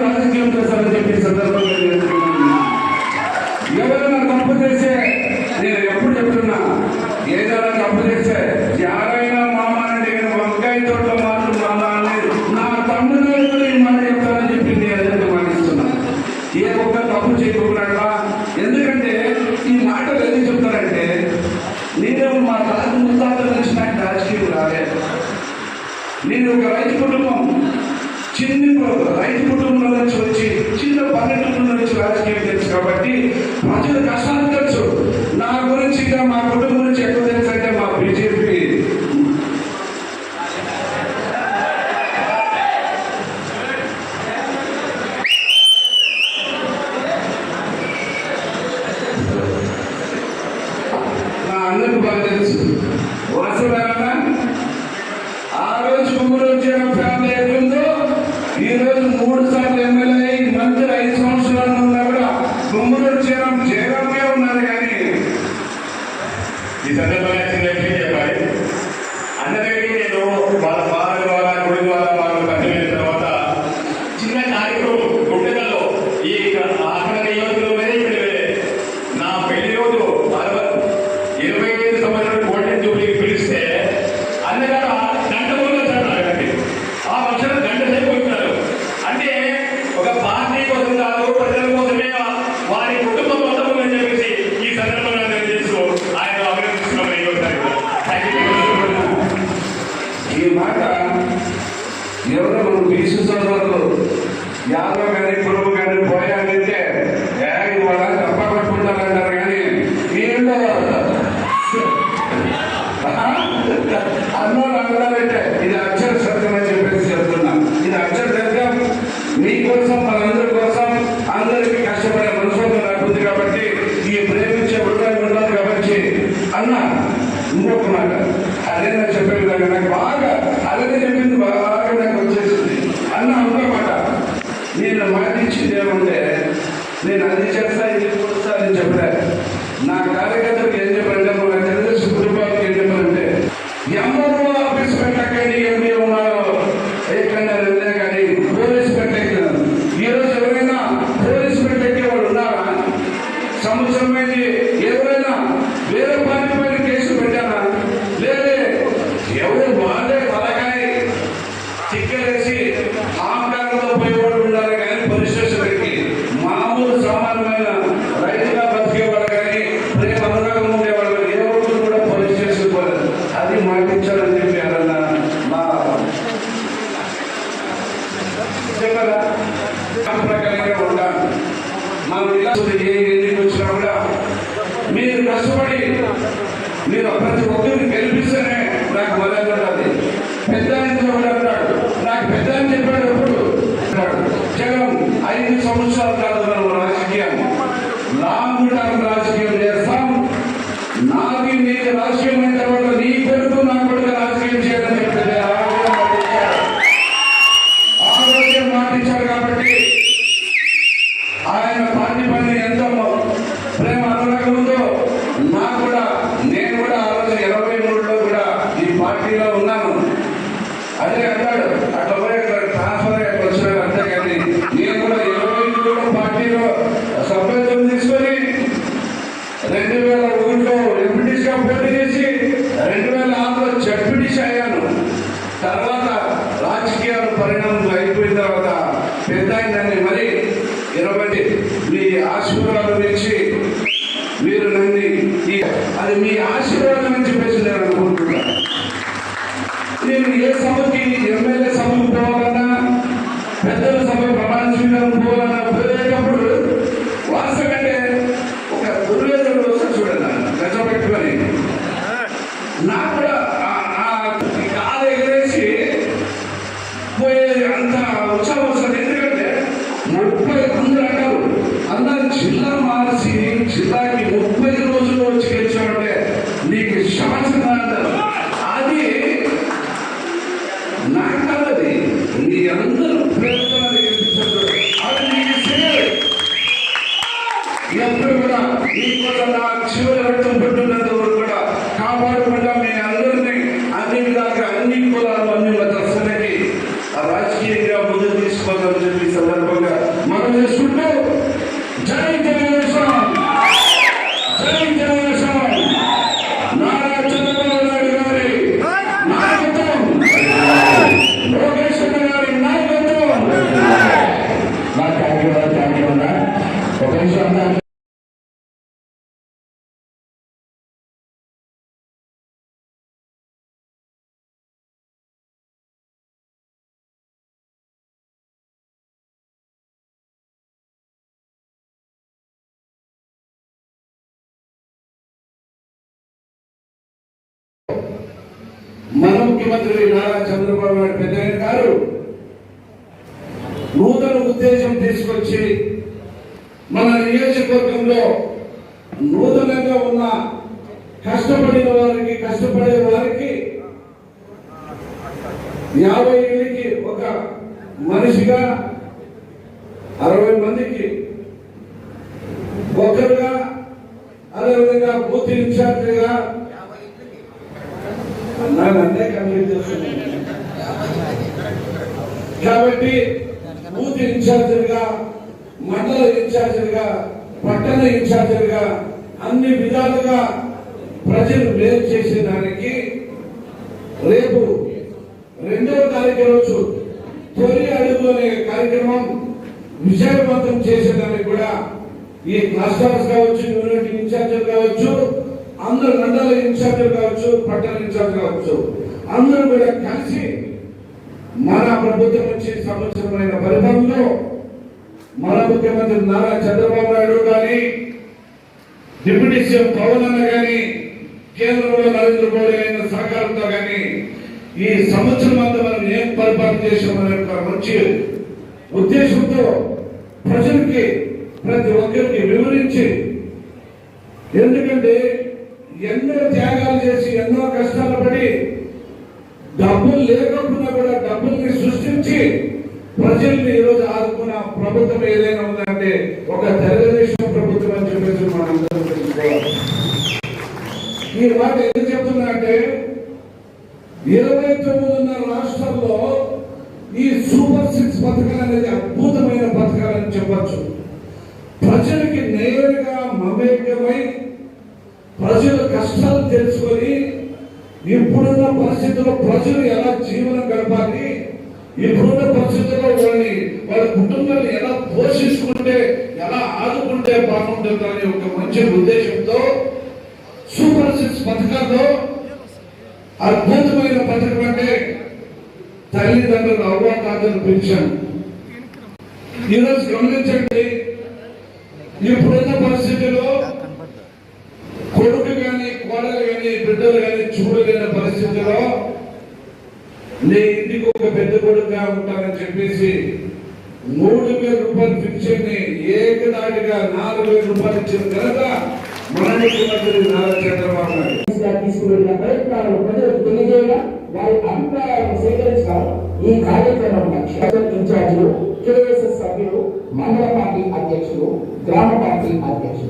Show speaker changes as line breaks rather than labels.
రాజకీయం చేస్తారని చెప్పి ఈ సందర్భంగా నేను చెప్తున్నాను. ఎవరైనా తప్పు చేస్తే నేను ఎప్పుడు చెప్తున్నా. ఏదైనా తప్పు చేస్తే ఎవరైనా మామ అంటే నేను వంకాయ తోట మాత్రం మామ అనలేదు నా తమ్ముడు కూడా ఈ మాట చెప్తానని చెప్పి నేను మానిస్తున్నా ఏ ఒక్క తప్పు చేయకుండా ఎందుకంటే ఈ మాటలు ఎందుకు చెప్తారంటే నేను మా తాత ముత్తాతల నుంచి నాకు రాజకీయం రాలేదు నేను ఒక రైతు కుటుంబం. చిన్న రైతు కుటుంబంలో నుంచి వచ్చి చిన్న పల్లెటూరు నుంచి రాజకీయం తెలుసు కాబట్టి ప్రజల కష్టాలు తెలుసు. ముఖ్యంగా మా కుటుంబం గురించి ఎక్కువ తెలుసంటే మా బీజేపీ. నా అన్నకు బాగా తెలుసు. ఆ రోజు ఫ్యామిలీ ఎట్లుందో ఈ రోజు మూడు సార్లు ఎమ్మెల్యే మంత్రి ఐదు సంవత్సరాలు ఉన్నా కూడా గుమ్మడి వచ్చిన
ఈ సందర్భంగా చిన్న విషయం చెప్పాలి అందరికీ నేను వాళ్ళ ఫాదర్ ద్వారా గుడి ద్వారా వాళ్ళు పరిచయం తర్వాత చిన్న కార్యక్రమం గుంటకల్లో ఈ ఆఖరి నియోజకవర్గంలో వేరే ఇక్కడ వేరే నా పెళ్ళి రోజు అరవై ఇరవై ఐదు సంవత్సరాలు గోల్డెన్ జూబ్లీకి పిలిస్తే అన్నగారు గంట ముందు వచ్చారు నా దగ్గరికి. ఆ ఫంక్షన్ గంట సేపు వచ్చారు అంటే ఒక పార్టీ కోసం కాదు ప్రజల కోసమే వారి కుటుంబం మొత్తం అని చెప్పేసి ఈ సందర్భంగా తెలియజేస్తూ ఆయన అభినందిస్తున్నామని థ్యాంక్ యూ
ఈ మాట ఎవరో మనం బీసీ సోదరులు యాదవ్ కానీ కురువు కానీ పోయా ఏ ఇవాళ తప్ప పట్టుకుంటారంటారు కానీ వీళ్ళు అన్నోళ్ళు అన్నారంటే ఇది అక్షర సత్యం అని చెప్పేసి చెప్తున్నా ఇది అక్షర సత్యం మీకోసం మనందరి కోసం అందరికీ కష్టపడే మనసు నాకు ఉంది కాబట్టి ఈ ప్రేమించే హృదయం ఉండదు కాబట్టి అన్న ఇంకొక మాట అదే నాకు చెప్పే విధంగా నాకు బాగా అదే చెప్పింది బాగా నాకు వచ్చేసింది అన్న ఇంకొక మాట నేను మాట ఇచ్చింది ఏమంటే నేను అది చేస్తా ఇది చేస్తా అని చెప్పలే నా కార్యకర్తలకు ఏం చెప్పారంటే మన తెలుగుదేశం కుటుంబానికి ఏం చెప్పారంటే ఎంఆర్ఓ ఆఫీస్ పెట్టకండి ఎంపీ ఉన్నారు ఎక్కడన్నా వెళ్ళే కానీ పోలీస్ పెట్టలేదు ఈ రోజు ఎవరైనా పోలీస్ పెట్టే వాళ్ళు ఉన్నారా సంవత్సరమైంది ఎవరైనా వేరే పార్టీ పైన కేసు పెట్టారా లేదే ఎవరు వాళ్ళే తలకాయ చిక్కలేసి ఆంకారంలో పోయేవాడు ఉండాలి కానీ పోలీస్ స్టేషన్కి మామూలు సామాన్యమైన రైతుగా బతికేవాడు కానీ ప్రేమ అనురాగం ఉండేవాడు కానీ ఏ ఒక్కరు కూడా పోలీస్ స్టేషన్ పోలేదు అది మాటించాలని చెప్పి ఎవరన్నా మా చెప్పరా ప్రకారంగా ఉంటాను మనం ఇలా ఏ ఎన్నిక వచ్చినా కూడా మీరు కష్టపడి మీరు ప్రతి ఒక్కరిని గెలిపిస్తేనే నాకు మొదలు ఉండాలి. పెద్ద ఆయన కూడా నాకు పెద్ద ఆయన చెప్పాడు ఎప్పుడు? జగన్ ఐదు సంవత్సరాలు కాదు మనం రాజకీయం. లాంగ్ టర్మ్ రాజకీయం చేస్తాం. నాకు నీకు రాజకీయం అయిన తర్వాత నీ కొడుకు నా కొడుకు రాజకీయం చేయాలని చెప్పేది ఆరోగ్యం మాటించాడు కాబట్టి ఆయన పార్టీ పైన ఎంత ప్రేమ అనురాగం ఉందో నాకు కూడా నేను కూడా ఆ రోజు ఇరవై మూడులో కూడా ఈ పార్టీలో ఉన్నాను అదే అంటాడు అట్లా పోయి అక్కడ ట్రాన్స్ఫర్ అయ్యి అక్కడ వచ్చినాడు అంతేగాని నేను కూడా ఇరవై మూడులో పార్టీలో సభ్యత్వం తీసుకొని రెండు వేల ఒకటిలో ఎంపీటీస్గా పోటీ చేసి రెండు వేల ఆరులో జడ్పీటీస్ అయ్యాను తర్వాత రాజకీయాలు పరిణామం అయిపోయిన తర్వాత పెద్ద ఆయనని మరి ఇరవై మీ ఆశీర్వాదం ఇచ్చి మీరు నన్ను ఈ- అది మీ ఆశీర్వాదం అని చెప్పేసి నేను అనుకుంటున్నాను నేను ఏ సభకి ఎమ్మెల్యే సభకు పోవాలన్నా పెద్దల సభ ప్రమాణ స్వీకారం పోవాలన్నా పోయేటప్పుడు అంటే ఒక దుర్వేదుడు వస్తే చూడండి గజ పెట్టుకొని. నాకు కూడా కాలు ఎగరేసి పోయేది అంత ఉత్సాహం వస్తుంది. ఎందుకంటే ముప్పై మంది రకాలు. అందరు జిల్లా మార్చి జిల్లాకి ముప్పై ఒక్కరు కూడా మీకోసం నా చివరి రక్తం పుట్టినంత వరకు కూడా కాపాడుకుంటా. మీ అందరినీ అన్ని విధాలుగా అన్ని కులాలు అన్ని మతస్థులకి రాజకీయంగా ముందుకు తీసుకోవాలని చెప్పి ఈ సందర్భంగా మనం చేసుకుంటూ జై తెలుగుదేశం జై తెలుగుదేశం నారా చంద్రబాబు నాయుడు గారి నాయకత్వం లోకేష్ అన్న గారి నాయకత్వం
థ్యాంక్ యూ థ్యాంక్ యూ అన్న ఒక నిమిషం అన్న
మన ముఖ్యమంత్రి నారా చంద్రబాబు నాయుడు పెద్దయ్య గారు నూతన ఉద్దేశం తీసుకొచ్చి మన నియోజకవర్గంలో నూతనంగా ఉన్న కష్టపడిన వారికి కష్టపడే వారికి యాభై ఏళ్ళకి ఒక మనిషిగా అరవై మందికి ఒకరుగా అదేవిధంగా బూత్ ఇన్ఛార్జిగా నన్ను అంతే కంప్లీట్ చేస్తున్నాను కాబట్టి బూత్ ఇన్ఛార్జీలుగా మండల ఇన్ఛార్జీలుగా పట్టణ ఇన్ఛార్జీలుగా అన్ని విధాలుగా ప్రజలు మేలు చేసేదానికి రేపు రెండవ తారీఖు రోజు తొలి అడుగు అనే కార్యక్రమం విజయవంతం చేసేదానికి కూడా ఈ క్లస్టర్స్ కావచ్చు యూనిట్ ఇన్ఛార్జీలు కావచ్చు అందరు మండల ఇన్ఛార్జీలు కావచ్చు పట్టణ ఇన్ఛార్జ్ కావచ్చు అందరూ కూడా కలిసి మన ప్రభుత్వం నుంచి సంవత్సరమైన ఫలితంలో మన ముఖ్యమంత్రి నారా చంద్రబాబు నాయుడు కానీ డిప్యూటీ సీఎం పవన్ అన్న కానీ కేంద్రంలో నరేంద్ర మోడీ అయిన సహకారంతో కానీ ఈ సంవత్సరం అంతా మనం ఏం పరిపాలన చేసామనే మంచి ఉద్దేశంతో ప్రజలకి ప్రతి ఒక్కరికి వివరించి ఎందుకంటే ఎన్నో త్యాగాలు చేసి ఎన్నో కష్టాలు పడి డబ్బులు లేకపోయినా కూడా డబ్బుల్ని సృష్టించి ప్రజల్ని ఈరోజు ఆదుకున్న ప్రభుత్వం ఏదైనా ఉందంటే ఒక తెలుగుదేశం ప్రభుత్వం అని చెప్పేసి మనం తెలుసుకోవాలి. ఈ మాట ఎందుకు చెప్తున్నా అంటే ఇరవై తొమ్మిదిన్నర రాష్ట్రాల్లో ఈ సూపర్ సిక్స్ పథకాలు అనేది అద్భుతమైన పథకాలని చెప్పచ్చు. ప్రజలకి నేరుగా మమేకమై ప్రజల కష్టాలు తెలుసుకొని ఇప్పుడున్న పరిస్థితుల్లో ప్రజలు ఎలా జీవనం గడపాలి ఇప్పుడున్న పరిస్థితుల్లో వాళ్ళని వాళ్ళ కుటుంబాన్ని ఎలా పోషించుకుంటే ఎలా ఆదుకుంటే బాగుంటుంది అనే ఒక మంచి ఉద్దేశంతో సూపర్ సిక్స్ పథకాల్లో అద్భుతమైన పథకం అంటే తల్లిదండ్రులు అవ్వాతాతను పెంచాను ఈరోజు గమనించండి ఇప్పుడున్న పరిస్థితుల్లో కొడుకు కానీ కోడలు కానీ బిడ్డలు కానీ చూడలేని పరిస్థితిలో నీ ఇంటికి ఒక పెద్ద కొడుకుగా ఉంటానని చెప్పేసి మూడు వేల రూపాయలు ఫిక్షన్ని ఏకదాటిగా నాలుగు వేల రూపాయలు ఇచ్చిన ఘనత మన ముఖ్యమంత్రి నారా చంద్రబాబు
తీసుకువెళ్ళిన ప్రయత్నాలు ప్రజలకు వారి అభిప్రాయాలను సేకరించడం ఈ కార్యక్రమం ఇన్ఛార్జీలు కేఎస్ఎస్ సభ్యులు మండల పార్టీ అధ్యక్షులు గ్రామ పార్టీ అధ్యక్షులు.